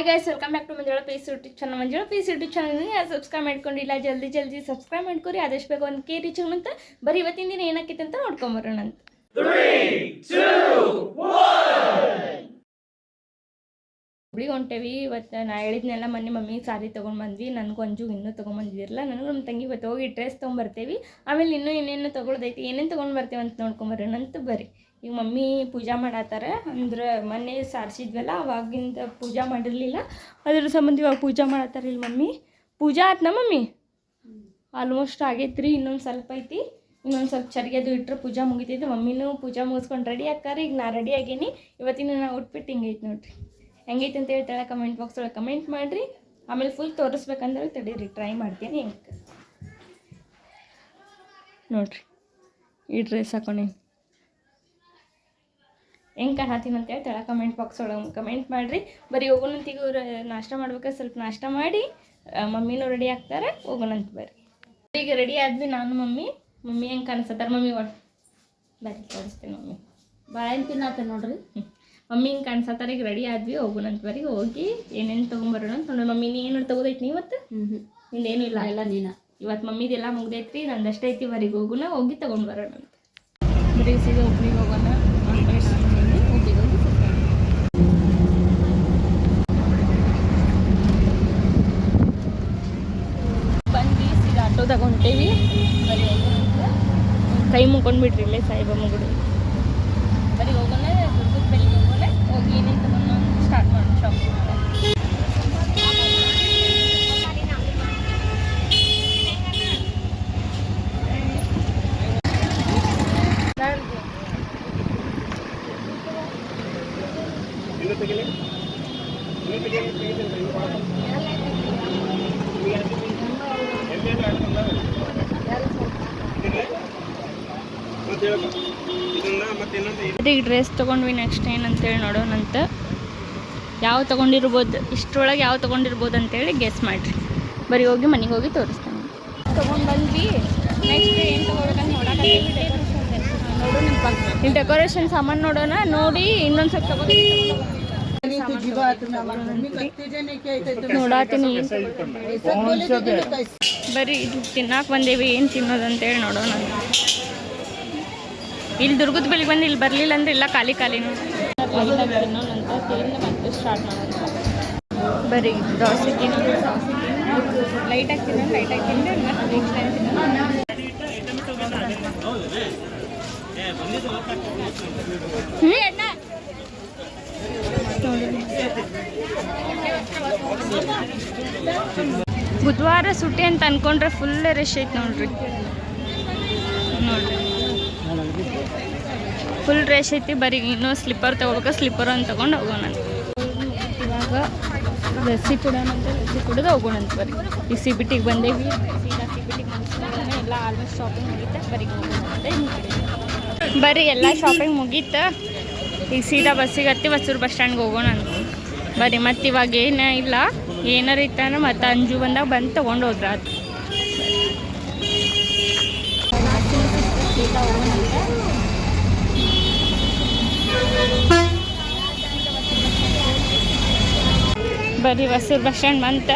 Hi guys welcome back to Manjula piece YouTube channel Manjula piece YouTube channel subscribe ಮಾಡ್ಕೊಂಡಿಲ್ಲ, ಜಲ್ದಿ ಜಲ್ದಿ subscribe ಮಾಡ್ಕೊರಿ. ಆದಷ್ಟು ಬೇಗ ಒಂದು ಕೆ ರೀಚ್ ಅಂತ ಬರೀ ಇವತ್ತಿನ ದಿನ ಏನಾಕೈತೆ ಅಂತ ನೋಡ್ಕೊಂಬರೋಣ ಅಂತ. ಹುಬ್ಳಿಗೆ ಹೊಂಟೇವಿ, ಇವತ್ತು ನಾ ಹೇಳಿದ್ನೆಲ್ಲ ಮೊನ್ನೆ ಮಮ್ಮಿ ಸಾರಿ ತೊಗೊಂಡು ಬಂದ್ವಿ, ನನಗೂ ಅಂಜು ಇನ್ನೂ ತೊಗೊಂಬಂದಿರಲ್ಲ ನನಗೂ ನಮ್ಮ ತಂಗಿ ಇವತ್ತು ಹೋಗಿ ಡ್ರೆಸ್ ತೊಗೊಂಬರ್ತೇವಿ ಆಮೇಲೆ ಇನ್ನೂ ಏನೇನು ತೊಗೊಳ್ದೈತಿ, ಏನೇನು ತೊಗೊಂಡು ಬರ್ತೇವೆ ಅಂತ ನೋಡ್ಕೊಂಬರೋಣ ಅಂತ ಬರ್ರಿ ಈಗ ಮಮ್ಮಿ ಪೂಜಾ ಮಾಡತ್ತಾರ ಅಂದ್ರೆ ಮೊನ್ನೆ ಸಾರಿಸಿದ್ವಲ್ಲ, ಅವಾಗಿಂದ ಪೂಜಾ ಮಾಡಿರಲಿಲ್ಲ. ಅದ್ರ ಸಂಬಂಧ ಇವಾಗ ಪೂಜಾ ಮಾಡತ್ತಾರ ಇಲ್ಲಿ ಮಮ್ಮಿ. ಪೂಜಾ ಆತ್ನ ಮಮ್ಮಿ? ಆಲ್ಮೋಸ್ಟ್ ಆಗೈತ್ರಿ, ಇನ್ನೊಂದು ಸ್ವಲ್ಪ ಐತಿ. ಇನ್ನೊಂದು ಸ್ವಲ್ಪ ಚರಿಗೆದು ಇಟ್ಟರೆ ಪೂಜಾ ಮುಗಿತೈತೆ. ಮಮ್ಮಿನೂ ಪೂಜಾ ಮುಗಿಸ್ಕೊಂಡು ರೆಡಿ ಆಕ್ಕಾರ ಈಗ ನಾ ರೆಡಿ ಆಗೇನಿ. ಇವತ್ತಿನ ನಾ ಔಟ್ಫಿಟ್ ಹಿಂಗೈತೆ ನೋಡ್ರಿ. ಹೆಂಗೈತೆ ಅಂತ ಹೇಳ್ತಾಳೆ ಕಮೆಂಟ್ ಬಾಕ್ಸ್ ಒಳಗೆ ಕಮೆಂಟ್ ಮಾಡಿರಿ. ಆಮೇಲೆ ಫುಲ್ ತೋರಿಸ್ಬೇಕಂದ್ರೆ ತಡೀರಿ ಟ್ರೈ ಮಾಡ್ತೀನಿ ಹೆಂಗೆ. ನೋಡಿರಿ, ಈ ಡ್ರೆಸ್ ಹಾಕೊಂಡೇನಿ. ಹೆಂಗೆ ಕಾಣತ್ತೀನಿ ಅಂತ ಹೇಳಿ ತೆಳ ಕಮೆಂಟ್ ಬಾಕ್ಸ್ ಒಳಗೆ ಕಮೆಂಟ್ ಮಾಡಿರಿ. ಬರೀ ಹೋಗೋಣಂತಿಗೆ ಅವ್ರು ನಾಷ್ಟ ಮಾಡ್ಬೇಕಾದ್ರೆ ಸ್ವಲ್ಪ ನಾಷ್ಟ ಮಾಡಿ ಮಮ್ಮಿನೂ ರೆಡಿ ಆಗ್ತಾರೆ ಹೋಗೋಣಂತ ಬರ್ರಿ. ಈಗ ರೆಡಿ ಆದ್ವಿ ನಾನು ಮಮ್ಮಿ. ಮಮ್ಮಿ ಹೆಂಗೆ ಕಾಣಿಸ್ತಾರ? ಮಮ್ಮಿ ಒಟ್ಟು ಬರ್ರಿ ತೋರಿಸ್ತೀನಿ ಮಮ್ಮಿ. ಭಾಳ ತಿನ್ನಾತ ನೋಡ್ರಿ. ಮಮ್ಮಿ ಹಿಂಗೆ ಕಾಣಿಸತ್ತಾರ? ಈಗ ರೆಡಿ ಆದ್ವಿ ಹೋಗೋಣಂತ ಬರ್ರಿ. ಹೋಗಿ ಏನೇನು ತೊಗೊಂಬರೋಣ ಅಂತ ನೋಡಿ ಮಮ್ಮಿ ಏನು ತೊಗೋದೈತಿ ಇವತ್ತು? ಹ್ಞೂ ನಿಂದೇನು ಇಲ್ಲ. ಎಲ್ಲ ನೀನ? ಇವತ್ತು ಮಮ್ಮಿದೆಲ್ಲ ಮುಗ್ದೈತಿ ನಂದು ಅಷ್ಟೈತಿ ವರೆಗೆ ಹೋಗೋಣ ಹೋಗಿ ತೊಗೊಂಡು ಬರೋಣ ಅಂತ. ಬರೀ ಸೀದಾ ಒಬ್ಬರಿಗೆ ಹೋಗೋಣ ಹೋಗಿ ಹೋಗಿ ಬಂದ್ವಿ ಅಂತ. ಕೈ ಮುಕ್ಕೊಂಡು ಬಿಡ್ರಿ ಇಲ್ಲೇ ಸಾಯಿಬಾಬಾ ಗುಡಿ ಬರೀ ಹೋಗೋಣ ದುರ್ಗದ ಬೆಳಿಗ್ಗೆ ಹೋಗೋಣ ಹೋಗಿ ಏನೇನು ತಗೊಂಡು ಸ್ಟಾರ್ಟ್ ಮಾಡೋಣ ಶಾಪಿಂಗ್ ಈಗ ಡ್ರೆಸ್ ತೊಗೊಂಡ್ವಿ ನೆಕ್ಸ್ಟ್ ಏನಂತೇಳಿ ನೋಡೋಣಂತ. ಯಾವ ತೊಗೊಂಡಿರ್ಬೋದು ಇಷ್ಟರೊಳಗೆ ಯಾವ ತೊಗೊಂಡಿರ್ಬೋದು ಅಂತೇಳಿ ಗೆಸ್ ಮಾಡಿರಿ. ಬರೀ ಹೋಗಿ ಮನೆಗೆ ಹೋಗಿ ತೋರಿಸ್ತಾನೆ. ತೊಗೊಂಡು ಬಂದ್ವಿ ನೆಕ್ಸ್ಟ್ ಏನು ತೊಗೊಳ್ಬೇಕಂತ ನೋಡೋಣ. ಇಲ್ಲಿ ಡೆಕೋರೇಷನ್ ಸಾಮಾನು ನೋಡೋಣ ನೋಡಿ ಇನ್ನೊಂದು ಸ್ವಲ್ಪ ತಗೋತೀವಿ ನೋಡಾತೀನಿ ಬರೀ ಇದು ತಿನ್ನಾಕ ಬಂದೇವಿ ಏನು ತಿನ್ನೋದಂತೇಳಿ ನೋಡೋಣ. ಇಲ್ಲಿ ದುರ್ಗದ ಬೆಳಿಗ್ಗೆ ಬಂದು ಇಲ್ಲಿ ಬರಲಿಲ್ಲ ಅಂದ್ರೆ ಇಲ್ಲ, ಖಾಲಿ ಖಾಲಿ ತಿನ್ನೋಣಂತ ತಿಂದು ಮತ್ತೆ ಸ್ಟಾರ್ಟ್ ಬರೀ ದೋಸೆ ತಿನ್ನೋಣ ಹ್ಞೂ ಅಣ್ಣ. ಬುಧವಾರ ಸುಟ್ಟಿ ಅಂತ ಅನ್ಕೊಂಡ್ರೆ ಫುಲ್ ರಶ್ ಐತೆ ನೋಡ್ರಿ. ಫುಲ್ ರೇಷ್ ಐತಿ, ಬರೀ ಇನ್ನೂ ಸ್ಲಿಪ್ಪರ್ ತೊಗೋಬೇಕು? ಸ್ಲಿಪ್ಪರ್ ಅಂತ ತೊಗೊಂಡು ಹೋಗೋಣ. ಇವಾಗ ಲಸ್ಸಿ ಕುಡೋಣ ಅಂತ ಲಸ್ಸಿ ಕುಡಿದು ಹೋಗೋಣ ಅಂತ ಬರೀ. ಈ ಸಿ ಬಿ ಟಿಗೆ ಬಂದೇವಿ ಸಿ ಬಿ ಎಲ್ಲ ಆಲ್ಮೋಸ್ಟ್ ಶಾಪಿಂಗ್ ಮುಗೀತ ಬರೀ ಬರೀ ಎಲ್ಲ ಶಾಪಿಂಗ್ ಮುಗೀತ. ಈಗ ಸೀದಾ ಬಸ್ಸಿಗೆ ಹತ್ತಿ ಹೊಸೂರು ಬಸ್ ಸ್ಟ್ಯಾಂಡ್ಗೆ ಹೋಗೋಣ ಅಂತ ಬರೀ ಮತ್ತೆ ಇವಾಗ ಏನು ಇಲ್ಲ. ಏನಾರ ಇತ್ತಂದ್ರೆ ಮತ್ತೆ ಅಂಜು ಬಂದಾಗ ಬಂದು ತೊಗೊಂಡು ಹೋದ್ರ ಅದು ಬರೀ ಹೊಸೂರು ಬಸ್ ಸ್ಟ್ಯಾಂಡ್ ಬಂತ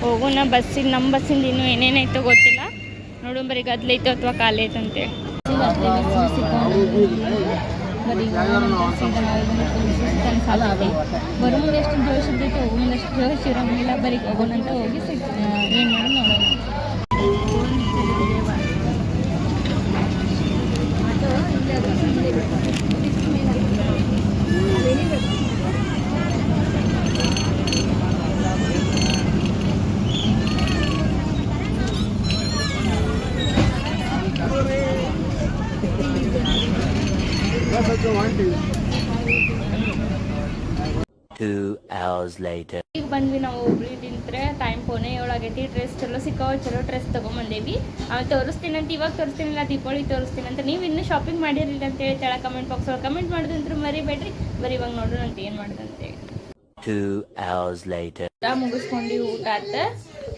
ಹೋಗೋಣ ಬಸ್ಸಿಗೆ ನಮ್ಮ ಬಸ್ಸಿಂದ ಇನ್ನೂ ಏನೇನೈತೋ ಗೊತ್ತಿಲ್ಲ ನೋಡು ಬರೀ ಗದ್ಲೈತೋ ಅಥವಾ ಖಾಲಿ ಐತೆ ಅಂತೇಳಿ ಬರೋ ಮುಂದೆ ಎಷ್ಟು ಜೋಶ್ ಇದ್ದೈತೆ ಹೋಗೋ ಮುಂದೆ ಅಷ್ಟು ಜೋಶ್ ಇರೋಂಗಿಲ್ಲ ಬರೀ ಹೋಗೋಣಂತ ಹೋಗಿ ಏನು ಮಾಡಿ Thank you. Two hours later. ಈಗ ಬಂದ್ವಿ ನಾವು ಹುಬ್ಳಿದಿಂತ್ರೆ ಟೈಮ್ ಪೋನೆ ಏಳಾಗೈತಿ ಡ್ರೆಸ್ ಚಲೋ ಸಿಕ್ಕಾವ ಚಲೋ ಡ್ರೆಸ್ ತಗೊಂಬಂದೇವಿ. ಆಮೇಲೆ ತೋರಿಸ್ತೀನಿ ಅಂತ ಇವಾಗ ತೋರಿಸ್ತೀನಿಲ್ಲ ದೀಪಾವಳಿ ತೋರಿಸ್ತೀನಿ ಅಂತ ನೀವು ಇನ್ನೂ ಶಾಪಿಂಗ್ ಮಾಡಿರಲಿಲ್ಲ ಅಂತ ಹೇಳಿ ತೆಳ ಕಮೆಂಟ್ ಬಾಕ್ಸ್ ಒಳಗೆ ಕಮೆಂಟ್ ಮಾಡಿದಂದ್ರೆ ಮರಿಬೇಡ್ರಿ. ಬರೀ ಇವಾಗ ನೋಡೋಣ ಅಂತ ಏನು ಅಂತೇಳಿ ಟೂ hours later. ಊಟ ಮುಗಿಸ್ಕೊಂಡು ಊಟ ಆತ.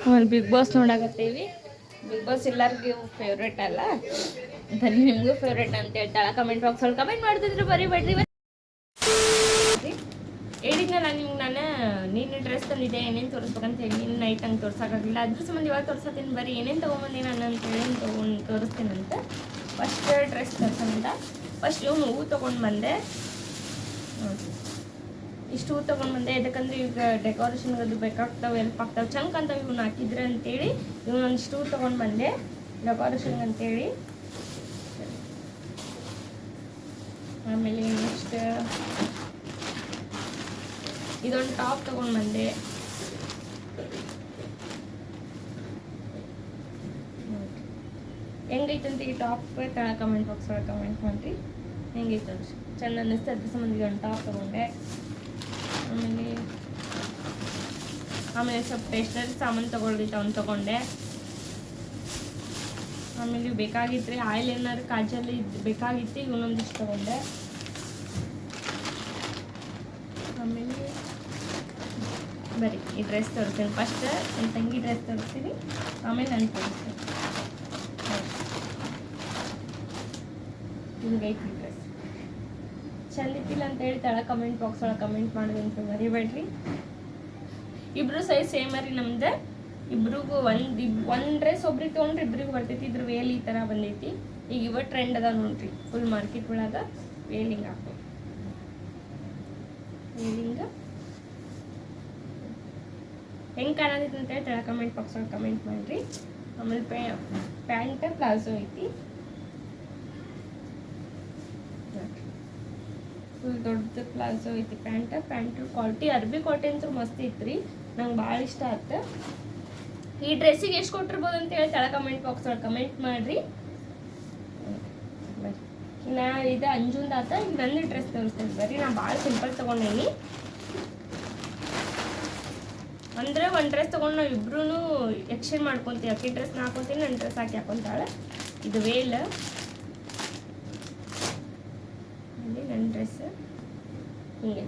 ಆಮೇಲೆ ಬಿಗ್ ಬಾಸ್ ನೋಡಾಕತ್ತೀವಿ. ಬಿಗ್ ಬಾಸ್ ಎಲ್ಲರಿಗೂ ಫೇವ್ರೇಟ್ ಅಲ್ಲ. ಬರೀ ನಿಮಗೂ ಫೇವ್ರೇಟ್ ಅಂತ ಹೇಳ್ತಾಳ. ಕಮೆಂಟ್ ಬಾಕ್ಸ್ ಒಳಗೆ ಕಮೆಂಟ್ ಮಾಡ್ತಿದ್ರೆ ಬರೀ ಬೇಡ್ರಿ ಹೇಳಿದ್ನಲ್ಲ ನಿಮ್ಗೆ ನಾನು, ನೀನು ಡ್ರೆಸ್ ತಂದಿದ್ದೆ ಏನೇನು ತೋರಿಸ್ಬೇಕಂತ ಹೇಳಿ, ನೀನು ನೈಟ್ ಹಂಗೆ ತೋರ್ಸೋಕ್ಕಾಗಲಿಲ್ಲ ಅದ್ರ ಸಂಬಂಧ ಇವಾಗ ತೋರ್ಸತ್ತೀನಿ, ಬರೀ ಏನೇನು ತೊಗೊಂಬಂದಿ ನಾನು ಅಂತೇಳಿ ತೊಗೊಂಡು ತೋರಿಸ್ತೀನಂತ ಫಸ್ಟ್ ಡ್ರೆಸ್ ತರ್ಸಂತ ಫಸ್ಟ್ ಇವ್ನು ಹೂವು ತೊಗೊಂಡು ಬಂದೆ. ಇಷ್ಟು ಹೂ ತೊಗೊಂಡು ಬಂದೆ. ಯಾಕಂದ್ರೆ ಈಗ ಡೆಕೋರೇಷನ್ಗೆ ಅದು ಬೇಕಾಗ್ತಾವೆ ಎಲ್ಪ್ ಆಗ್ತಾವೆ ಚಂಕ್ ಅಂತ ಇವ್ನು ಹಾಕಿದ್ರೆ ಅಂತೇಳಿ ಇವ್ನು ಒಂದಿಷ್ಟು ಹೂ ತೊಗೊಂಡು ಬಂದೆ. ಡೆಕೋರೇಷನ್ಗೆ ಅಂತೇಳಿ ಆಮೇಲೆ ನೆಕ್ಸ್ಟ್ ಇದೊಂದು ಟಾಪ್ ತೊಗೊಂಡು ಬಂದೆ. ಹೆಂಗೈತಂತ ಈ ಟಾಪ್ ತಳ ಕಮೆಂಟ್ ಬಾಕ್ಸ್ ಒಳಗೆ ಕಮೆಂಟ್ ಮಾಡಿ ಹೆಂಗೈತೆ ಚೆನ್ನ ಚಂದ ಅನ್ನಿಸ್ತು ಅದ್ರ ಸಂಬಂಧ ಒಂದು ಟಾಪ್ ತೊಗೊಂಡೆ. ಆಮೇಲೆ ಆಮೇಲೆ ಸ್ವಲ್ಪ ಸ್ಟೇಷ್ನರಿ ಸಾಮಾನು ತೊಗೊಳ್ದಿತ್ತು ಅವ್ನು ತೊಗೊಂಡೆ. ಆಮೇಲೆ ಬೇಕಾಗಿತ್ತು ರೀ ಆಯಿಲ್ ಏನಾದ್ರು ಕಾಜಲ್ಲಿ ಇದ್ ಬೇಕಾಗಿತ್ತು ಇವನೊಂದಿಷ್ಟು ತೊಗೊಂಡೆ ಆಮೇಲೆ ಬರೀ ಈ ಡ್ರೆಸ್ ತೋರಿಸ್ತೀನಿ. ಫಸ್ಟ್ ನನ್ನ ತಂಗಿ ಡ್ರೆಸ್ ತೋರಿಸ್ತೀನಿ, ಆಮೇಲೆ ನಾನು ತೋರಿಸ್ತೀನಿ. ಐತಿ ಡ್ರೆಸ್ ಚಂದ ಅಂತ ಹೇಳ್ತಾಳೆ ತಳ ಕಮೆಂಟ್ ಬಾಕ್ಸ್ ಒಳಗೆ ಕಮೆಂಟ್ ಮಾಡೋದಂತ ಮರಿಬೇಡ್ರಿ. ಇಬ್ರು ಸೈಜ್ ಸೇಮ್ ರೀ ನಮ್ದು. ಇಬ್ರಿಗೂ ಒಂದು ಇಬ್, ಒಂದು ಡ್ರೆಸ್ ಒಬ್ರಿಗೆ ತೊಗೊಂಡ್ರೆ ಇಬ್ರಿಗೂ ಬರ್ತೈತಿ. ಇದ್ರ ವೇಲ್ ಈ ಥರ ಬಂದೈತಿ. ಈಗ ಇವ ಟ್ರೆಂಡ್ ಅದ ನೋಡ್ರಿ. ಫುಲ್ ಮಾರ್ಕೆಟ್ ಒಳಗೆ ವೇಲಿಂಗ್ ಹಾಕೋ ವೇಲಿಂಗ. ಹೆಂಗೆ ಅಂತ ಹೇಳಿ ಕಮೆಂಟ್ ಬಾಕ್ಸ್ ಒಳಗೆ ಕಮೆಂಟ್ ಮಾಡಿರಿ. ಆಮೇಲೆ ಪ್ಯಾಂಟ್ ಪ್ಲಾಜೋ ಐತಿ. ಫುಲ್ ದೊಡ್ಡದು ಪ್ಲಾಜೋ ಐತಿ ಪ್ಯಾಂಟ್ ಪ್ಯಾಂಟ್ ಕ್ವಾಲಿಟಿ ಅರ್ಬಿ ಕ್ವಾಲಿಟಿ ಅಂತೂ ಮಸ್ತ್ ಐತ್ರಿ. ನಂಗೆ ಭಾಳ ಇಷ್ಟ ಆಯ್ತು ಈ ಡ್ರೆಸ್ಸಿಗೆ ಎಷ್ಟು ಕೊಟ್ಟಿರ್ಬೋದು ಅಂತ ಹೇಳಿ ತಳ ಕಮೆಂಟ್ ಬಾಕ್ಸ್ ಒಳಗೆ ಕಮೆಂಟ್ ಮಾಡಿರಿ. ನಾ ಇದು ಅಂಜುಂದು ಆತ. ಈಗ ನಂದು ಡ್ರೆಸ್ ತೋರಿಸ್ತೇನೆ. ಬರ್ರಿ ನಾ ಭಾಳ ಸಿಂಪಲ್ ತೊಗೊಂಡೇನಿ. ಅಂದ್ರೆ ಒಂದು ಡ್ರೆಸ್ ತೊಗೊಂಡು ನಾವು ಇಬ್ರು ಎಕ್ಸ್ಚೇಂಜ್ ಮಾಡ್ಕೊತೀವಿ. ಅಕ್ಕಿ ಡ್ರೆಸ್ ಹಾಕೊತೀನಿ ನನ್ನ ಡ್ರೆಸ್ ಹಾಕಿ ಹಾಕೊಂತಾಳೆ. ಇದು ವೇಲ್ ಇಲ್ಲಿ ನನ್ನ ಡ್ರೆಸ್ ಹಿಂಗೆ.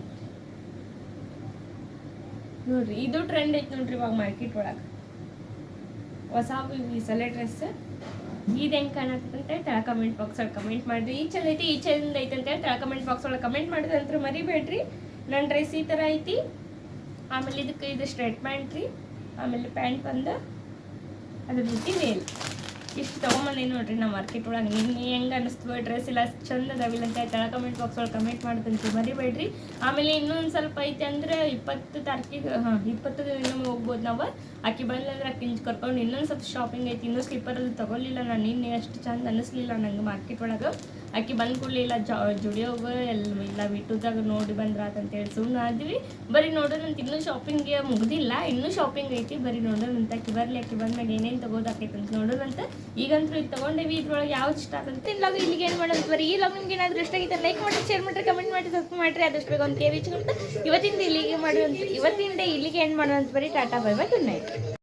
ನೋಡ್ರಿ, ಇದು ಟ್ರೆಂಡ್ ಐತೆ ನೋಡ್ರಿ ಇವಾಗ ಮಾರ್ಕೆಟ್ ಒಳಗೆ. ಹೊಸ ಈ ಸಲ ಡ್ರೆಸ್ ಇದು ಹೆಂಗೆ ಕಾಣತ್ತಂತೆ ತಳ ಕಮೆಂಟ್ ಬಾಕ್ಸ್ ಒಳಗೆ ಕಮೆಂಟ್ ಮಾಡಿರಿ. ಈ ಚಂದ ಐತಿ, ಈ ಚಂದ ಐತೆ ಅಂತೇಳಿ ತಳ ಕಮೆಂಟ್ ಬಾಕ್ಸ್ ಒಳಗೆ ಕಮೆಂಟ್ ಮಾಡಿದ್ರೆ ಮರಿಬೇಡ್ರಿ. ನನ್ನ ಡ್ರೆಸ್ ಈ ಥರ ಐತಿ. ಆಮೇಲೆ ಇದಕ್ಕೆ ಇದು ಸ್ಟ್ರೇಟ್ ಪ್ಯಾಂಟ್ ರೀ. ಆಮೇಲೆ ಪ್ಯಾಂಟ್ ಬಂದು ಅದ್ರ ಜೊತೆ ವೇಲ್ ಇಷ್ಟು ತೊಗೊಂಬಂದೇ ನೋಡ್ರಿ ನಾ ಮಾರ್ಕೆಟ್ ಒಳಗೆ. ನಿನ್ನೆ ಹೆಂಗೆ ಅನ್ನಿಸ್ತು ಡ್ರೆಸ್ ಇಲ್ಲ ಚಂದ ಅದಾವಿಲ್ಲ ಅಂತ ತಳ ಕಮೆಂಟ್ ಬಾಕ್ಸ್ ಒಳಗೆ ಕಮೆಂಟ್ ಮಾಡ್ತೀನಿ ಮರಿಬೇಡ್ರಿ. ಆಮೇಲೆ ಇನ್ನೊಂದು ಸ್ವಲ್ಪ ಐತೆ ಅಂದ್ರೆ ಇಪ್ಪತ್ತು ತಾರೀಕಿಗೆ, ಹಾಂ, ಇಪ್ಪತ್ತು ಇನ್ನೊಮ್ಮೆ ಹೋಗ್ಬೋದು ನಾವು. ಆಕಿ ಬಂದ್ರೆ ಆಕಿನ ಕರ್ಕೊಂಡು ಇನ್ನೊಂದು ಸ್ವಲ್ಪ ಶಾಪಿಂಗ್ ಐತಿ. ಇನ್ನೂ ಸ್ಲೀಪರಲ್ಲಿ ತೊಗೊಲಿಲ್ಲ ನಾನು. ನಿನ್ನೆ ಅಷ್ಟು ಚಂದ ಅನ್ನಿಸ್ಲಿಲ್ಲ ನಂಗೆ ಮಾರ್ಕೆಟ್ ಒಳಗೆ. ಆಕಿ ಬಂದ ಕೂಡಲೇ ಇಲ್ಲ, ಜಾ ಜುಡಿಯೋಗ ಎಲ್ಲ ಇಲ್ಲ ಬಿಟ್ಟುದಾಗ ನೋಡಿ ಬಂದ್ರ ಅಂತೇಳಿ ಸುಮ್ಮನೆ ಆದ್ವಿ. ಬರೀ ಅಂತ ಇನ್ನೂ ಶಾಪಿಂಗ್ಗೆ ಮುಗ್ದಿಲ್ಲ, ಇನ್ನೂ ಶಾಪಿಂಗ್ ಐತಿ, ಬರೀ ನೋಡೋಣಂತ ಆಕಿ ಬರಲಿ, ಆಕಿ ಬಂದಾಗ ಏನೇನು ತಗೋದಾಕೈತೆ ಅಂತ ನೋಡೋಣ ಅಂತ. ಈಗಂತೂ ಇದು ತೊಗೊಂಡೇವಿ, ಇದ್ರೊಳಗೆ ಯಾವ್ದು ಇಷ್ಟ ಆಗಂತ ಇಲ್ಲಾಗ ಇಲ್ಲಿಗೆ ಏನು ಮಾಡೋದು? ಬರೀ ಈ ಲಾಗ್ ನಿಮ್ಗೆ ಏನಾದರೂ ಇಷ್ಟ ಆಗಿತ್ತು ಲೈಕ್ ಮಾಡಿ ಶೇರ್ ಮಾಡಿರಿ ಕಮೆಂಟ್ ಮಾಡಿ ಸಬ್ಸ್ಕ್ರೈಬ್ ಮಾಡಿರಿ. ಅದಷ್ಟು ಬೇಗ ಒಂದು ಕೆ ವಿಚ್ಕೊಂಡು ಇವತ್ತಿಂದ ಇಲ್ಲಿಗೆ ಮಾಡುವಂತ ಇವತ್ತಿಂದ ಇಲ್ಲಿಗೆ ಏನು ಮಾಡುವಂತ ಬರೀ Tata, bye bye good night